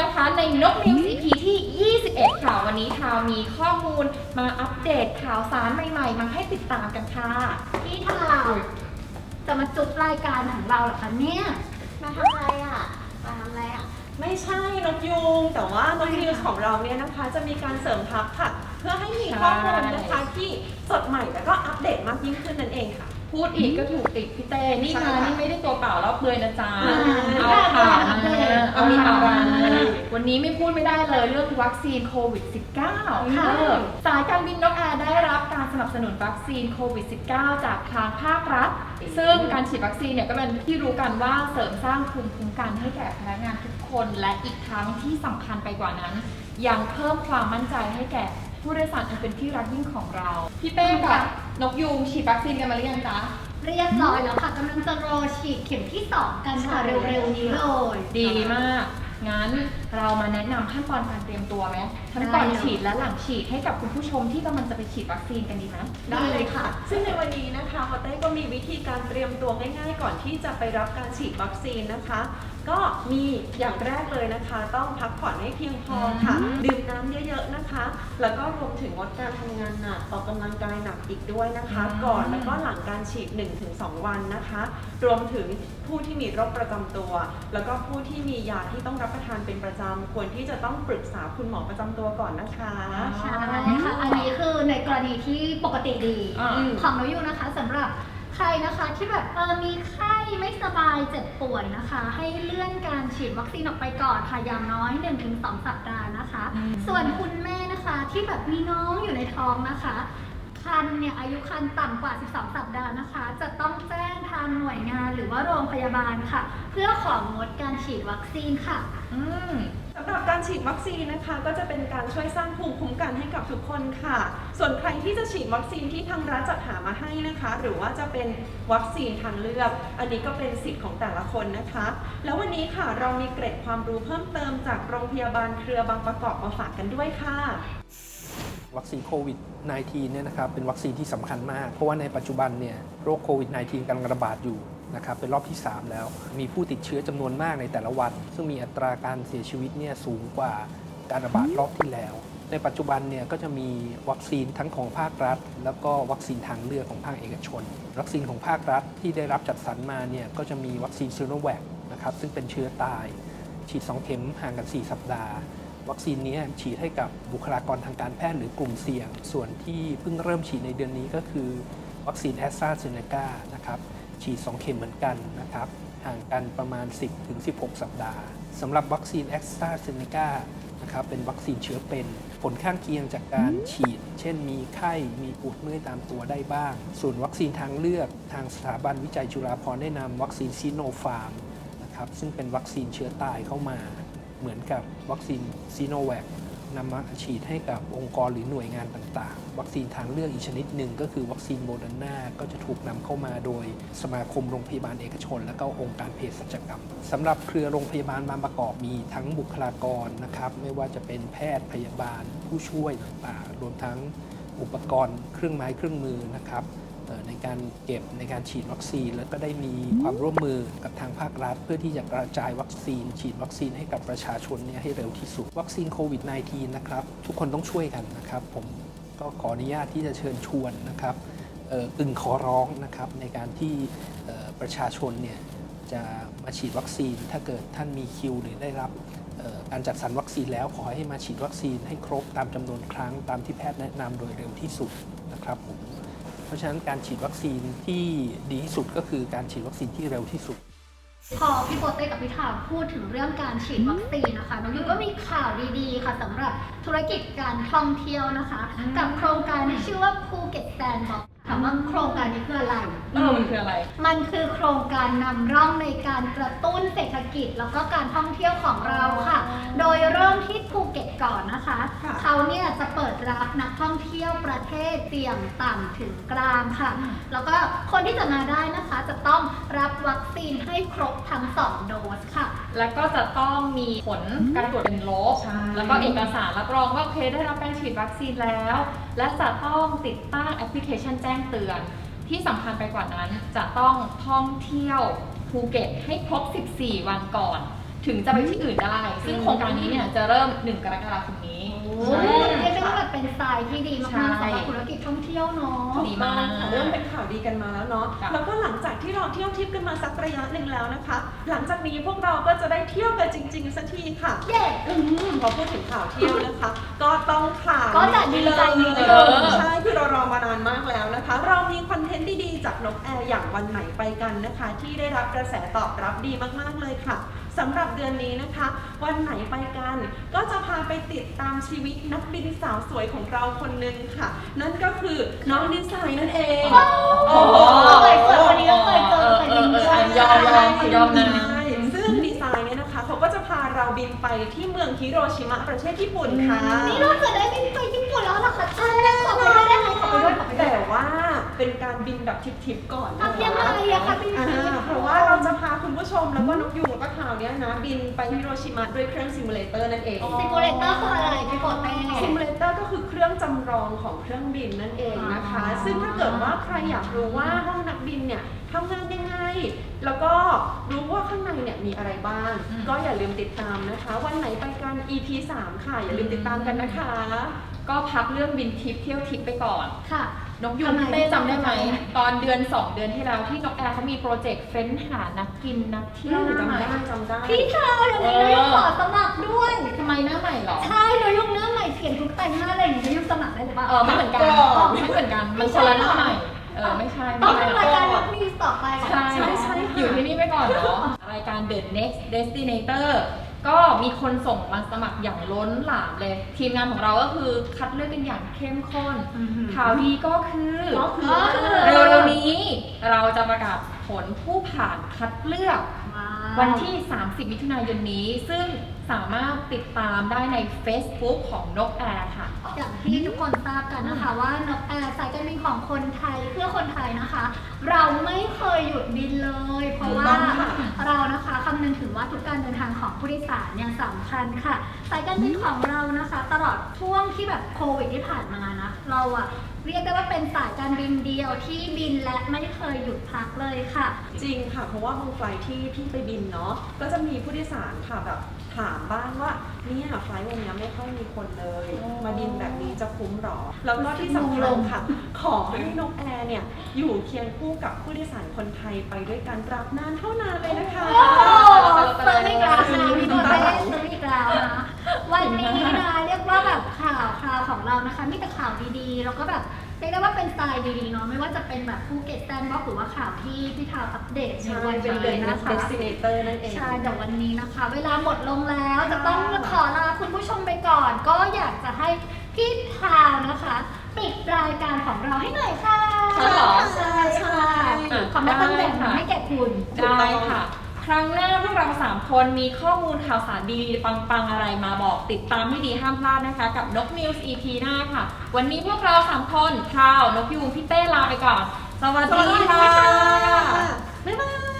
นะคะในนกนิวส์ EP ที่ 21 ค่ะ วันนี้ทาวมีข้อมูลมาอัปเดตข่าวสารใหม่ๆ มาให้ติดตามกันค่ะ พี่ทาวจะมาจุดรายการของเราเหรอคะเนี่ย มาทำอะไรอะ มาทำอะไรอะ ไม่ใช่นกยูงแต่ว่านกนิวส์ของเราเนี่ยนะคะ จะมีการเสริมทัพค่ะ เพื่อให้มีข้อมูลนะคะที่สดใหม่แล้วก็อัปเดตมากยิ่งขึ้นนั่นเองค่ะ พูดอีกก็ถูกติดพี่เต้นี่ใช่มาค่ะนี่ไม่ได้ตัวเปล่าแล้วเปลือยนะจ๊ะอ่าเอาข่าวมาค่ะเอามีอะไรค่ะ วันนี้ไม่พูดไม่ได้เลยเรื่องวัคซีนโควิด -19 ค่ะเออสายการบินนกแอร์ได้รับการสนับสนุนวัคซีนโควิด -19 จากทางภาครัฐ ซึ่งการฉีดวัคซีนเนี่ยก็เป็นที่รู้กันว่าเสริมสร้างภูมิคุ้มกันให้แก่พนักงานทุกคนและอีกทั้งที่สำคัญไปกว่านั้น ยังเพิ่มความมั่นใจให้แก่ผู้โดยสารอันเป็นที่รักยิ่งของเรา พี่เป้กับนกยูงฉีดวัคซีนกันมาหรือยังจ๊ะเรียบร้อยแล้วค่ะกำลังจะรอฉีดเข็มที่ 2 กันค่ะใช่เร็วๆนี้เลย ดีมาก งั้นเรามาแนะนำขั้นตอนการเตรียมตัวไหมทั้งก่อนได้เลย ฉีดและหลังฉีดให้กับคุณผู้ชมที่กำลังจะไปฉีดวัคซีนกันดีไหม ได้เลยค่ะ ซึ่งในวันนี้นะคะพอเต้ก็มีวิธีการเตรียมตัวง่ายๆ ก่อนที่จะไปรับการฉีดวัคซีนนะคะ ก็มีอย่างแรกเลยนะคะ ต้องพักผ่อนให้เพียงพอค่ะ อืม ดื่มน้ำเยอะๆนะคะ แล้วก็รวมถึงงดการทำงานหนักออกกำลังกายหนักอีกด้วยนะคะก่อนแล้วก็หลังการฉีด 1-2 วันนะคะ รวมถึงผู้ที่มีโรคประจำตัว แล้วก็ผู้ที่มียาที่ต้องรับประทานเป็นประจำควรที่จะต้องปรึกษาคุณหมอประจำตัวก่อนนะคะ ใช่ค่ะอันนี้คือในกรณีที่ปกติดีอ่า ของน้องยูนะคะสำหรับใครนะคะที่แบบเออมีไข้ไม่สบายเจ็บป่วยนะคะ ให้เลื่อนการฉีดวัคซีนออกไปก่อนค่ะอย่างน้อย 1-2 สัปดาห์นะคะอืมส่วนคุณแม่นะคะที่แบบมีน้องอยู่ในท้องนะคะ คันเนี่ยอายุคันต่ำกว่า 12 สัปดาห์นะคะ จะต้องแจ้งทางหน่วยงานหรือว่าโรงพยาบาลค่ะ เพื่อของงดการฉีดวัคซีนค่ะ อืมสำหรับการฉีดวัคซีนนะคะ ก็จะเป็นการช่วยสร้างภูมิคุ้มกันให้กับทุกคนค่ะ ส่วนใครที่จะฉีดวัคซีนที่ทางรัฐจัดหามาให้นะคะ หรือว่าจะเป็นวัคซีนทางเลือก อันนี้ก็เป็นสิทธิ์ของแต่ละคนนะคะ แล้ววันนี้ค่ะเรามีเกร็ดความรู้เพิ่มเติมจากโรงพยาบาลเครือบางประกอบมาฝากกันด้วยค่ะ วัคซีนโควิด -19 เนี่ยนะครับเป็นวัคซีนที่สำคัญมาก เพราะว่าในปัจจุบันเนี่ยโรคโควิด -19 กำลังระบาดอยู่นะครับเป็นรอบที่ 3 แล้ว มีผู้ติดเชื้อจำนวนมากในแต่ละวัน ซึ่งมีอัตราการเสียชีวิตเนี่ยสูงกว่าการระบาดรอบที่แล้ว ในปัจจุบันเนี่ยก็จะมีวัคซีนทั้งของภาครัฐ แล้วก็วัคซีนทางเลือกของภาคเอกชน วัคซีนของภาครัฐที่ได้รับจัดสรรมาเนี่ยก็จะมีวัคซีนซีโนแวคนะครับซึ่งเป็นเชื้อตาย ฉีด 2 เข็มห่างกัน 4 สัปดาห์ วัคซีนนี้ฉีดให้กับบุคลากรทางการแพทย์หรือกลุ่มเสี่ยง ส่วนที่เพิ่งเริ่มฉีดในเดือนนี้ก็คือ วัคซีนแอสตราเซเนกานะครับฉีด 2 เข็มเหมือนกันนะครับห่างกันประมาณ 10ถึง16 สัปดาห์สำหรับวัคซีนแอสตราเซเนกานะครับเป็นวัคซีนเชื้อเป็นผลข้างเคียงจากการฉีด เช่นมีไข้ มีปวดเมื่อยตามตัวได้บ้าง ส่วนวัคซีนทางเลือกทางสถาบันวิจัยจุฬาภรณ์ได้นำวัคซีนซีโนฟาร์มนะครับซึ่งเป็นวัคซีนเชื้อตายเข้ามา เหมือนกับวัคซีนซีโนแวคนำมาฉีดให้กับองค์กรหรือหน่วยงานต่างๆ วัคซีนทางเลือกอีกชนิดหนึ่งก็คือวัคซีนโมเดอร์นาก็จะถูกนำเข้ามาโดยสมาคมโรงพยาบาลเอกชน และก็องค์การเภสัชกรรมสำหรับเครือโรงพยาบาลบางประกอบมีทั้งบุคลากรนะครับ ไม่ว่าจะเป็นแพทย์พยาบาลผู้ช่วยต่างๆ รวมทั้งอุปกรณ์เครื่องไม้เครื่องมือนะครับ ในการเก็บในการฉีดวัคซีน แล้วก็ได้มีความร่วมมือกับทางภาครัฐ เพื่อที่จะกระจายวัคซีน ฉีดวัคซีนให้กับประชาชนเนี่ยให้เร็วที่สุด วัคซีนโควิด -19 นะครับทุกคนต้องช่วยกันนะครับผมก็ขออนุญาตที่จะเชิญชวนนะครับเอ่อกึ่งขอร้องนะครับในการที่ประชาชนเนี่ยจะมาฉีดวัคซีน ถ้าเกิดท่านมีคิวหรือได้รับการจัดสรรวัคซีนแล้วขอให้มาฉีดวัคซีนให้ครบตามจำนวนครั้งตามที่แพทย์แนะนำโดยเร็วที่สุดนะครับผม ราะฉะนั้นการฉีดวัคซีนที่ดีที่สุดก็คือการฉีดวัคซีนที่เร็วที่สุด พอพี่โปเต้กับพี่ถามพูดถึงเรื่องการฉีดวัคซีนนะคะน้องยูก็มีข่าวดีๆ ค่ะสำหรับธุรกิจการท่องเที่ยวนะคะอืมกับโครงการที่ชื่อว่าภูเก็ตแซนด์บ็อกถามว่าโครงการนี้คืออะไร เออมันคืออะไร มันคือโครงการนำร่องในการกระตุ้นเศรษฐกิจ แล้วก็การท่องเที่ยวของเราค่ะ โดยเริ่มที่ภูเก็ตก่อนนะคะ ค่ะ เขาเนี่ยจะเปิดรับนักท่องเที่ยวประเทศเสี่ยงต่ำถึงกลางค่ะอืมแล้วก็คนที่จะมาได้นะคะจะต้องรับวัคซีนให้ครบทั้ง 2 โดสค่ะ แล้วก็จะต้องมีผลการตรวจเป็นลบ ใช่ แล้วก็เอกสารรับรองว่าโอเคได้รับการฉีดวัคซีนแล้ว และจะต้องติดตั้งแอปพลิเคชันแจ้งเตือน ที่สำคัญไปกว่านั้นจะต้องท่องเที่ยวภูเก็ตให้ครบ 14 วันก่อน ถึงจะไปที่อื่นได้ ซึ่งโครงการนี้เนี่ยจะเริ่ม 1 กรกฎาคมนี้โอ้ เรียกได้ว่าแบบเป็นสายที่ดีมากๆใช่สำหรับธุรกิจท่องเที่ยวเนาะ ดีมากค่ะเริ่มเป็นข่าวดีกันมาแล้วเนาะค่ะ แล้วก็หลังจากที่เราเที่ยวทริปกันมาสักระยะหนึ่งแล้วนะคะ หลังจากนี้พวกเราก็จะได้เที่ยวกันจริง ๆ สักทีค่ะเย้ อืมพอพูดถึงข่าวเที่ยวนะคะ ก็ต้องข่าวก็จะดีใจนิดนึงเออใช่คือเรารอมานานมากแล้วนะคะ เรามีคอนเทนต์ดีๆจากนกแอร์อย่างวันไหนไปกันนะคะ ที่ได้รับกระแสตอบรับดีมากๆเลยค่ะ สำหรับเดือนนี้นะคะ วันไหนไปกัน ก็จะพาไปติดตามชีวิตนักบินสาวสวยของเราคนหนึ่งค่ะ นั่นก็คือน้องดีไซน์นั่นเองโอ้โห เคยเจอคนนี้ก็เคยเจอเคยบินด้วยเออเออเออยอมยอมยอมนะ บินไปที่เมืองฮิโรชิมะประเทศญี่ปุ่นค่ะนี่เราจะได้บินไปญี่ปุ่นแล้วเหรอคะใช่ขอไปด้วยได้ไหมขอไปด้วยขอไปด้วยแต่ว่าเป็นการบินแบบทิปๆก่อนนะคะทำยังไงอะคะพี่อ่าพีชเพราะว่าเราจะพาคุณผู้ชมแล้วก็นกยูงแล้วก็ข่าวเนี้ยนะบินไปฮิโรชิมะด้วยเครื่องซิมูเลเตอร์นั่นเองซิมูเลเตอร์คืออะไรพี่โปเต้ซิมูเลเตอร์ก็คือเครื่องจำลองของเครื่องบินนั่นเองนะคะอ๋อ ซึ่งถ้าเกิดว่าใครอยากรู้ว่าห้องนักบินเนี่ยทำงานยังไง แล้วก็รู้ว่าข้างในเนี่ยมีอะไรบ้าง อืม ก็อย่าลืมติดตามนะคะ วันไหนไปกัน EP 3 ค่ะ อย่าลืมติดตามกันนะคะ ก็พักเรื่องบินทิปเที่ยวทิปไปก่อน ค่ะนกยูงทำไมเต้จำได้ไหมทำไมตอนเดือน 2 เดือนที่แล้วที่นกแอร์เขามีโปรเจกต์เฟ้นหานักกินนักเที่ยวหน้าจำใหม่ได้จำได้พี่เธอเดี๋ยวนี้เรายังขอสมัครด้วย ทำไมหน้าใหม่เหรอ ใช่เรายุคหน้าใหม่เขียนทุกแต่งหน้าอะไรอย่างเงี้ยยุคสมัครได้หรือเปล่า เออไม่เหมือนกันก่อนไม่เหมือนกันมันคนละหน้าใหม่เออไม่ใช่ต้ไม่องใช่เป็นรายการนักมีต่อไปเหรอใช่ใช่ใช่ค่ะอยู่ที่นี่ไปก่อนเนาะรายการ The Next Destinator ก็มีคนส่งมาสมัครอย่างล้นหลามเลย ทีมงานของเราก็คือคัดเลือกกันอย่างเข้มข้นอือหือ ข่าวดีก็คือก็คือ เร็วๆนี้เราจะประกาศผลผู้ผ่านคัดเลือก วันที่ 30 มิถุนายนนี้ ซึ่งสามารถติดตามได้ใน Facebook ของนกแอร์ค่ะ อย่างที่ทุกคนทราบกันนะคะ ว่านกแอร์สายการบินของคนไทยเพื่อคนไทยนะคะ เราไม่เคยหยุดบินเลย เพราะว่าถูกต้องค่ะเรานะคะคำนึงถึงว่าทุกการเดินทางของผู้โดยสารเนี่ยสำคัญค่ะ สายการบินของเรานะคะ ตลอดช่วงที่แบบโควิดที่ผ่านมานะเราอะ เรียกได้ว่าเป็นสายการบินเดียวที่บินและไม่เคยหยุดพักเลยค่ะ จริงค่ะ เพราะว่าบางไฟล์ที่พี่ไปบินเนาะก็จะมีผู้โดยสารค่ะแบบถามบ้างว่าเนี่ยไฟล์วันนี้ไม่ค่อยมีคนเลยอ๋อมาบินแบบนี้จะคุ้มหรอ แล้วก็ที่สำคัญค่ะ ขอให้นกแอร์เนี่ย อยู่เคียงคู่กับผู้โดยสารคนไทยไปด้วยกันตราบนานเท่านานเลยนะคะโอ้เติมอีกแล้วนะพี่โบเต้เติมอีกแล้วนะ วันนี้นะเรียกว่าแบบข่าวคราวของเรานะคะมีแต่ข่าวดีๆ แล้วก็แบบเรียกได้ว่าเป็นสไตล์ดีๆเนาะไม่ว่าจะเป็นแบบภูเก็ตแซนด์บ็อกซ์หรือว่าข่าวที่พี่ทาวอัปเดตในใช่วันเป็นนี้เดือนนะคะ Destinator นั่นเอง ใช่แต่วันนี้นะคะ เวลาหมดลงแล้วค่ะจะต้องขอลาคุณผู้ชมไปก่อน ก็อยากจะให้พี่ทาวนะคะ ปิดรายการของเราให้หน่อยค่ะใช่เหรอใช่ค่ะอะขอมาตำแหน่งได้ค่ะ ให้แก่คุณได้ค่ะ ครั้งหน้าพวกเราสามคนมีข้อมูลข่าวสารดีๆปังๆอะไรมาบอกติดตามให้ดีห้ามพลาดนะคะ กับนก News EP หน้าค่ะ วันนี้พวกเราสามคนข่าวนกยูงพี่เต้ลาไปก่อน สวัสสวัสดีดีค่ะค่ะ บ๊ายบาย